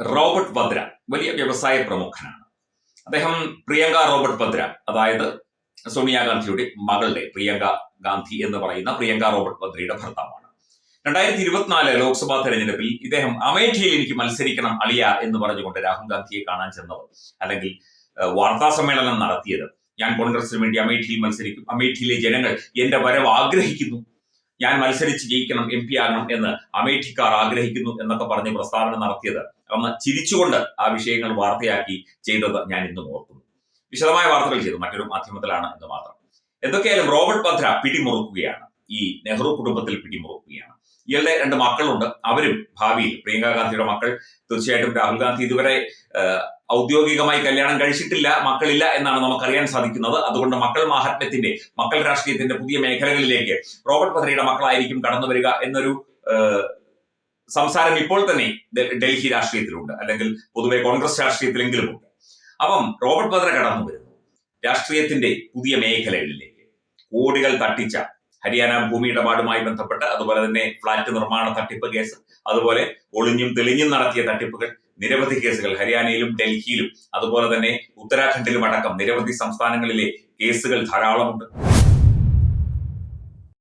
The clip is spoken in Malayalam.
റോബർട്ട് ഭദ്ര വലിയ വ്യവസായ പ്രമുഖനാണ്. അദ്ദേഹം പ്രിയങ്ക റോബർട്ട് ഭദ്ര അതായത് സോണിയാഗാന്ധിയുടെ മകളുടെ പ്രിയങ്ക ഗാന്ധി എന്ന് പറയുന്ന പ്രിയങ്ക റോബർട്ട് ഭദ്രയുടെ ഭർത്താവാണ്. രണ്ടായിരത്തി ഇരുപത്തിനാല് ലോക്സഭാ തെരഞ്ഞെടുപ്പിൽ ഇദ്ദേഹം അമേഠിയിൽ എനിക്ക് മത്സരിക്കണം അളിയ എന്ന് പറഞ്ഞുകൊണ്ട് രാഹുൽ ഗാന്ധിയെ കാണാൻ ചെന്നത് അല്ലെങ്കിൽ വാർത്താ സമ്മേളനം നടത്തിയത്. ഞാൻ കോൺഗ്രസിന് വേണ്ടി അമേഠിയിൽ മത്സരിക്കും അമേഠിയിലെ ജനങ്ങൾ എന്റെ വരവ് ആഗ്രഹിക്കുന്നു ഞാൻ മത്സരിച്ച് ജയിക്കണം എം പി ആകണം എന്ന് അമേഠിക്കാർ ആഗ്രഹിക്കുന്നു എന്നൊക്കെ പറഞ്ഞ് പ്രസ്താവന നടത്തിയത്. അന്ന് ചിരിച്ചുകൊണ്ട് ആ വിഷയങ്ങൾ വാർത്തയാക്കി ചെയ്തത് ഞാൻ ഇന്നും ഓർക്കുന്നു. വിശദമായ വാർത്തകൾ ചെയ്തു. മറ്റൊരു മാധ്യമത്തിലാണ് എന്ന് മാത്രം. എന്തൊക്കെയായാലും റോബർട്ട് ഭദ്ര പിടിമുറുക്കുകയാണ്. ഈ നെഹ്റു കുടുംബത്തിൽ പിടിമുറുക്കുകയാണ്. ഇയാളുടെ രണ്ട് മക്കളുണ്ട്. അവരും ഭാവിയിൽ പ്രിയങ്ക ഗാന്ധിയുടെ മക്കൾ തീർച്ചയായിട്ടും രാഹുൽ ഗാന്ധി ഇതുവരെ ഔദ്യോഗികമായി കല്യാണം കഴിച്ചിട്ടില്ല മക്കളില്ല എന്നാണ് നമുക്കറിയാൻ സാധിക്കുന്നത്. അതുകൊണ്ട് മക്കൾ മാഹാത്മ്യത്തിന്റെ മക്കൾ രാഷ്ട്രീയത്തിന്റെ പുതിയ മേഖലകളിലേക്ക് റോബർട്ട് ഭദ്രയുടെ മക്കളായിരിക്കും കടന്നു വരിക എന്നൊരു സംസാരം ഇപ്പോൾ തന്നെ ഡൽഹി രാഷ്ട്രീയത്തിലുണ്ട്. അല്ലെങ്കിൽ പൊതുവെ കോൺഗ്രസ് രാഷ്ട്രീയത്തിലെങ്കിലും ഉണ്ട് അപ്പം റോബർട്ട് ഭദ്ര കടന്നു വരുന്നു രാഷ്ട്രീയത്തിന്റെ പുതിയ മേഖലകളിലേക്ക്. കോടികൾ തട്ടിച്ച ഹരിയാന ഭൂമി ഇടപാടുമായി ബന്ധപ്പെട്ട് അതുപോലെ തന്നെ ഫ്ളാറ്റ് നിർമ്മാണ തട്ടിപ്പ് കേസ് അതുപോലെ ഒളിഞ്ഞും തെളിഞ്ഞും നടത്തിയ തട്ടിപ്പുകൾ നിരവധി കേസുകൾ ഹരിയാനയിലും ഡൽഹിയിലും അതുപോലെ തന്നെ ഉത്തരാഖണ്ഡിലും അടക്കം നിരവധി സംസ്ഥാനങ്ങളിലെ കേസുകൾ ധാരാളമുണ്ട്.